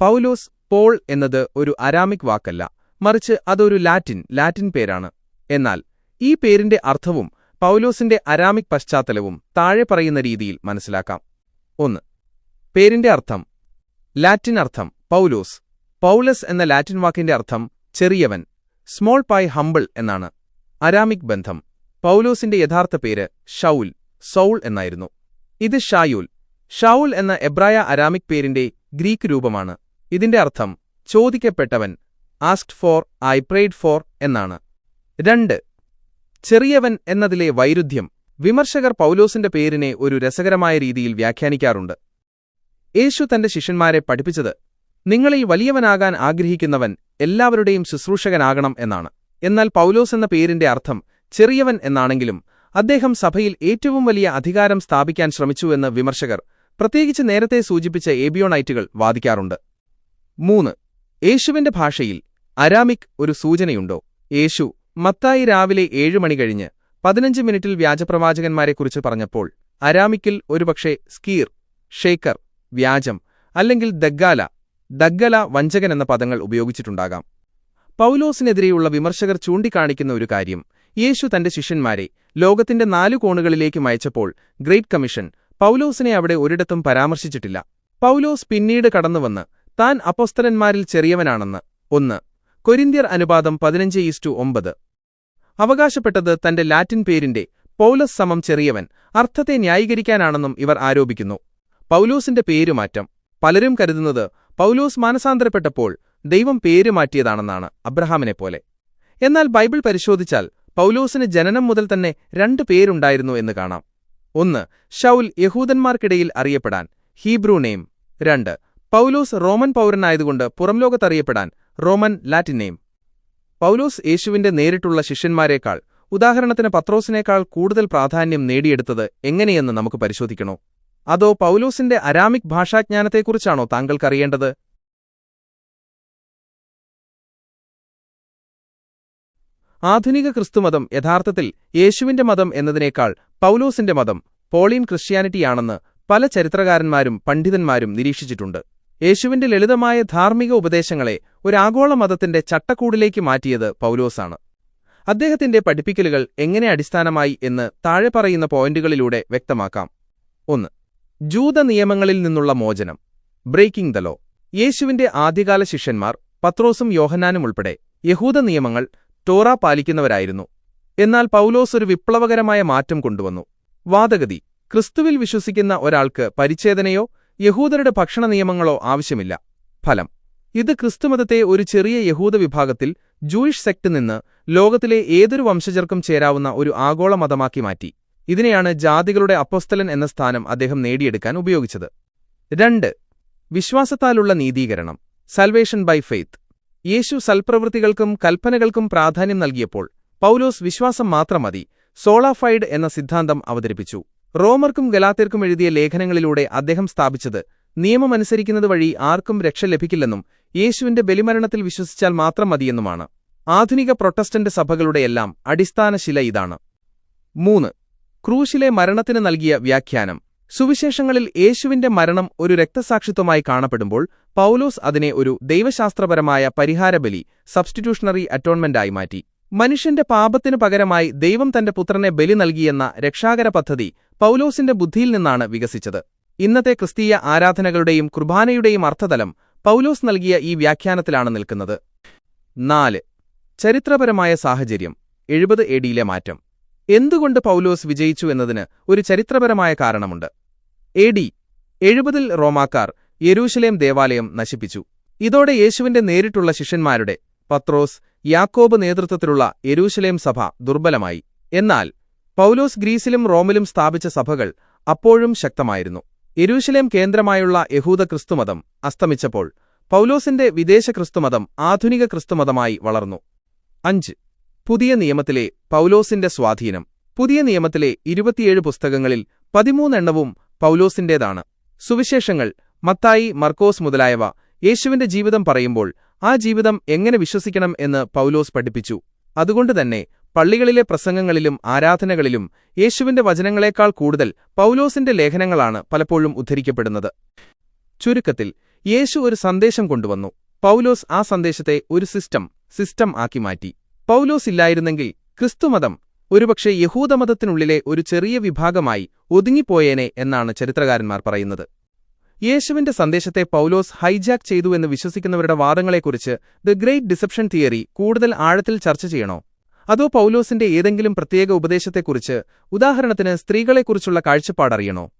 പൗലോസ് Paul എന്നത് ഒരു Aramaic വാക്കല്ല മറിച്ച് അതൊരു ലാറ്റിൻ ലാറ്റിൻ പേരാണ്. എന്നാൽ ഈ പേരിന്റെ അർത്ഥവും പൗലോസിന്റെ അരാമിക് പശ്ചാത്തലവും താഴെ പറയുന്ന രീതിയിൽ മനസ്സിലാക്കാം. ഒന്ന് പേരിന്റെ അർത്ഥം. ലാറ്റിൻ അർത്ഥം പൗലോസ്. പൗലസ് എന്ന ലാറ്റിൻ വാക്കിന്റെ അർത്ഥം ചെറിയവൻ സ്മോൾ പായ് ഹമ്പിൾ എന്നാണ്. അരാമിക് ബന്ധം. പൗലോസിന്റെ യഥാർത്ഥ പേര് ഷൌൽ സൌൾ എന്നായിരുന്നു. ഇത് ഷായൂൽ. ഷൌൽ എന്ന എബ്രായ അരാമിക് പേരിന്റെ ഗ്രീക്ക് രൂപമാണ്. ഇതിന്റെ അർത്ഥം ചോദിക്കപ്പെട്ടവൻ asked for I prayed for എന്നാണ്. രണ്ട് ചെറിയവൻ എന്നതിലെ വൈരുദ്ധ്യം വിമർശകർ പൗലോസിന്റെ പേരിനെ ഒരു രസകരമായ രീതിയിൽ വ്യാഖ്യാനിക്കാറുണ്ട്. യേശു തന്റെ ശിഷ്യന്മാരെ പഠിപ്പിച്ചത് നിങ്ങളിൽ വലിയവനാകാൻ ആഗ്രഹിക്കുന്നവൻ എല്ലാവരുടെയും ശുശ്രൂഷകനാകണം എന്നാണ്. എന്നാൽ പൗലോസ് എന്ന പേരിന്റെ അർത്ഥം ചെറിയവൻ എന്നാണെങ്കിലും അദ്ദേഹം സഭയിൽ ഏറ്റവും വലിയ അധികാരം സ്ഥാപിക്കാൻ ശ്രമിച്ചുവെന്ന് വിമർശകർ പ്രത്യേകിച്ച് നേരത്തെ സൂചിപ്പിച്ച ഏബിയോണൈറ്റുകൾ വാദിക്കാറുണ്ട്. മൂന്ന്. യേശുവിന്റെ ഭാഷയിൽ അരാമിക് ഒരു സൂചനയുണ്ടോ? യേശു മത്തായി രാവിലെ ഏഴു മണി കഴിഞ്ഞ് പതിനഞ്ച് മിനിറ്റിൽ വ്യാജപ്രവാചകന്മാരെക്കുറിച്ച് പറഞ്ഞപ്പോൾ അരാമിക്കിൽ ഒരുപക്ഷെ സ്കീർ ഷേക്കർ വ്യാജം അല്ലെങ്കിൽ ദഗ്ഗാല ദഗ്ഗല വഞ്ചകൻ എന്ന പദങ്ങൾ ഉപയോഗിച്ചിട്ടുണ്ടാകാം. പൗലോസിനെതിരെയുള്ള വിമർശകർ ചൂണ്ടിക്കാണിക്കുന്ന ഒരു കാര്യം യേശു തന്റെ ശിഷ്യന്മാരെ ലോകത്തിന്റെ നാലു കോണുകളിലേക്ക് അയച്ചപ്പോൾ ഗ്രേറ്റ് കമ്മീഷൻ പൗലോസിനെ അവിടെ ഒരിടത്തും പരാമർശിച്ചിട്ടില്ല. പൗലോസ് പിന്നീട് കടന്നുവന്ന് താൻ അപ്പോസ്തലന്മാരിൽ ചെറിയവനാണെന്ന്. ഒന്ന്. കൊരിന്ത്യർ അനുപാതം പതിനഞ്ച് ഈസ്റ്റു ഒമ്പത്. അവകാശപ്പെട്ടത് തന്റെ ലാറ്റിൻ പേരിന്റെ പൗലസ് സമം ചെറിയവൻ അർത്ഥത്തെ ന്യായീകരിക്കാനാണെന്നും ഇവർ ആരോപിക്കുന്നു. പൗലോസിന്റെ പേരുമാറ്റം. പലരും കരുതുന്നത് പൗലോസ് മാനസാന്തരപ്പെട്ടപ്പോൾ ദൈവം പേരുമാറ്റിയതാണെന്നാണ് അബ്രഹാമിനെപ്പോലെ എന്നാൽ ബൈബിൾ പരിശോധിച്ചാൽ പൗലോസിന് ജനനം മുതൽ തന്നെ രണ്ട് പേരുണ്ടായിരുന്നു എന്ന് കാണാം. ഒന്ന്. ഷൌൽ യഹൂദന്മാർക്കിടയിൽ അറിയപ്പെടാൻ. Hebrew name. രണ്ട്. പൗലോസ് റോമൻ പൗരനായതുകൊണ്ട് പുറംലോകത്തറിയപ്പെടാൻ റോമൻ ലാറ്റിൻ നെയിം പൗലോസ് യേശുവിന്റെ നേരിട്ടുള്ള ശിഷ്യന്മാരെക്കാൾ ഉദാഹരണത്തിന് പത്രോസിനേക്കാൾ കൂടുതൽ പ്രാധാന്യം നേടിയെടുത്തത് എങ്ങനെയെന്ന് നമുക്ക് പരിശോധിക്കണോ? അതോ പൗലോസിന്റെ അരാമിക് ഭാഷാജ്ഞാനത്തെക്കുറിച്ചാണോ താങ്കൾക്കറിയേണ്ടത്? ആധുനിക ക്രിസ്തുമതം യഥാർത്ഥത്തിൽ യേശുവിന്റെ മതം എന്നതിനേക്കാൾ പൗലോസിന്റെ മതം പോളീൻ ക്രിസ്ത്യാനിറ്റിയാണെന്ന് പല ചരിത്രകാരന്മാരും പണ്ഡിതന്മാരും നിരീക്ഷിച്ചിട്ടുണ്ട്. യേശുവിന്റെ ലളിതമായ ധാർമ്മിക ഉപദേശങ്ങളെ ഒരാഗോള മതത്തിന്റെ ചട്ടക്കൂടിലേക്ക് മാറ്റിയത് പൗലോസാണ്. അദ്ദേഹത്തിന്റെ പഠിപ്പിക്കലുകൾ എങ്ങനെ അടിസ്ഥാനമായി എന്ന് താഴെ പറയുന്ന പോയിന്റുകളിലൂടെ വ്യക്തമാക്കാം. ഒന്ന് ജൂത നിയമങ്ങളിൽ നിന്നുള്ള മോചനം. Breaking the law. യേശുവിന്റെ ആദ്യകാല ശിഷ്യന്മാർ പത്രോസും യോഹനാനും ഉൾപ്പെടെ യഹൂദ നിയമങ്ങൾ ടോറ പാലിക്കുന്നവരായിരുന്നു. എന്നാൽ പൗലോസ് ഒരു വിപ്ലവകരമായ മാറ്റം കൊണ്ടുവന്നു. വാദഗതി ക്രിസ്തുവിൽ വിശ്വസിക്കുന്ന ഒരാൾക്ക് പരിച്ഛേദനയോ യഹൂദരുടെ ഭക്ഷണ നിയമങ്ങളോ ആവശ്യമില്ല. ഫലം. ഇത് ക്രിസ്തുമതത്തെ ഒരു ചെറിയ യഹൂദ വിഭാഗത്തിൽ ജൂയിഷ് സെക്ട് നിന്ന് ലോകത്തിലെ ഏതൊരു വംശജർക്കും ചേരാവുന്ന ഒരു ആഗോള മതമാക്കി മാറ്റി. ഇതിനെയാണ് ജാതികളുടെ അപ്പൊസ്തലൻ എന്ന സ്ഥാനം അദ്ദേഹം നേടിയെടുക്കാൻ ഉപയോഗിച്ചത്. രണ്ട്. വിശ്വാസത്താലുള്ള നീതീകരണം. സൽവേഷൻ ബൈ ഫെയ്ത്ത് യേശു സൽപ്രവൃത്തികൾക്കും കൽപ്പനകൾക്കും പ്രാധാന്യം നൽകിയപ്പോൾ പൗലോസ് വിശ്വാസം മാത്രം മതി സോളാഫൈഡ് എന്ന സിദ്ധാന്തം അവതരിപ്പിച്ചു. റോമർക്കും ഗലാത്തിർക്കും എഴുതിയ ലേഖനങ്ങളിലൂടെ അദ്ദേഹം സ്ഥാപിച്ചത് നിയമമനുസരിക്കുന്നത് വഴി ആർക്കും രക്ഷ ലഭിക്കില്ലെന്നും യേശുവിന്റെ ബലിമരണത്തിൽ വിശ്വസിച്ചാൽ മാത്രം മതിയെന്നുമാണ്. ആധുനിക പ്രൊട്ടസ്റ്റന്റ് സഭകളുടെയെല്ലാം അടിസ്ഥാന ശില ഇതാണ്. മൂന്ന്. ക്രൂശിലെ മരണത്തിന് നൽകിയ വ്യാഖ്യാനം. സുവിശേഷങ്ങളിൽ യേശുവിന്റെ മരണം ഒരു രക്തസാക്ഷിത്വമായി കാണപ്പെടുമ്പോൾ പൌലോസ് അതിനെ ഒരു ദൈവശാസ്ത്രപരമായ പരിഹാരബലി സബ്സ്റ്റിറ്റ്യൂഷണറി അറ്റോൺമെന്റായി മാറ്റി. മനുഷ്യന്റെ പാപത്തിനു പകരമായി ദൈവം തന്റെ പുത്രനെ ബലി നൽകിയെന്ന രക്ഷാകര പദ്ധതി പൗലോസിന്റെ ബുദ്ധിയിൽ നിന്നാണ് വികസിച്ചത്. ഇന്നത്തെ ക്രിസ്തീയ ആരാധനകളുടെയും കുർബാനയുടെയും അർത്ഥതലം പൗലോസ് നൽകിയ ഈ വ്യാഖ്യാനത്തിലാണ് നിൽക്കുന്നത്. നാല്. ചരിത്രപരമായ സാഹചര്യം. എഴുപത് എഡിയിലെ മാറ്റം. എന്തുകൊണ്ട് പൗലോസ് വിജയിച്ചു എന്നതിന് ഒരു ചരിത്രപരമായ കാരണമുണ്ട്. A D. എഴുപതിൽ റോമാക്കാർ യെരൂശലേം ദേവാലയം നശിപ്പിച്ചു. ഇതോടെ യേശുവിന്റെ നേരിട്ടുള്ള ശിഷ്യന്മാരുടെ പത്രോസ് യാക്കോബ് നേതൃത്വത്തിലുള്ള യെരൂശലേം സഭ ദുർബലമായി. എന്നാൽ പൌലോസ് ഗ്രീസിലും റോമിലും സ്ഥാപിച്ച സഭകൾ അപ്പോഴും ശക്തമായിരുന്നു. യെരൂശലേം കേന്ദ്രമായുള്ള യഹൂദ ക്രിസ്തുമതം അസ്തമിച്ചപ്പോൾ പൌലോസിന്റെ വിദേശ ക്രിസ്തുമതം ആധുനിക ക്രിസ്തുമതമായി വളർന്നു. അഞ്ച്. പുതിയ നിയമത്തിലെ പൌലോസിന്റെ സ്വാധീനം. പുതിയ നിയമത്തിലെ ഇരുപത്തിയേഴ് പുസ്തകങ്ങളിൽ പതിമൂന്നെണ്ണവും പൌലോസിന്റേതാണ്. സുവിശേഷങ്ങൾ മത്തായി മർക്കോസ് മുതലായവ യേശുവിന്റെ ജീവിതം പറയുമ്പോൾ ആ ജീവിതം എങ്ങനെ വിശ്വസിക്കണം എന്ന് പൗലോസ് പഠിപ്പിച്ചു. അതുകൊണ്ടുതന്നെ പള്ളികളിലെ പ്രസംഗങ്ങളിലും ആരാധനകളിലും യേശുവിന്റെ വചനങ്ങളെക്കാൾ കൂടുതൽ പൗലോസിന്റെ ലേഖനങ്ങളാണ് പലപ്പോഴും ഉദ്ധരിക്കപ്പെടുന്നത്. ചുരുക്കത്തിൽ യേശു ഒരു സന്ദേശം കൊണ്ടുവന്നു. പൗലോസ് ആ സന്ദേശത്തെ ഒരു സിസ്റ്റം സിസ്റ്റം ആക്കി മാറ്റി. പൗലോസ് ഇല്ലായിരുന്നെങ്കിൽ ക്രിസ്തുമതം ഒരുപക്ഷെ യഹൂദമതത്തിനുള്ളിലെ ഒരു ചെറിയ വിഭാഗമായി ഒതുങ്ങിപ്പോയേനെ എന്നാണ് ചരിത്രകാരന്മാർ പറയുന്നത്. യേശുവിന്റെ സന്ദേശത്തെ പൗലോസ് ഹൈജാക്ക് ചെയ്തു എന്ന് വിശ്വസിക്കുന്നവരുടെ വാദങ്ങളെക്കുറിച്ച് ദ ഗ്രേറ്റ് ഡിസപ്ഷൻ തിയറി കൂടുതൽ ആഴത്തിൽ ചർച്ച ചെയ്യണോ? അതോ പൗലോസിന്റെ ഏതെങ്കിലും പ്രത്യേക ഉപദേശത്തെക്കുറിച്ച് ഉദാഹരണത്തിന് സ്ത്രീകളെക്കുറിച്ചുള്ള കാഴ്ചപ്പാടറിയണോ?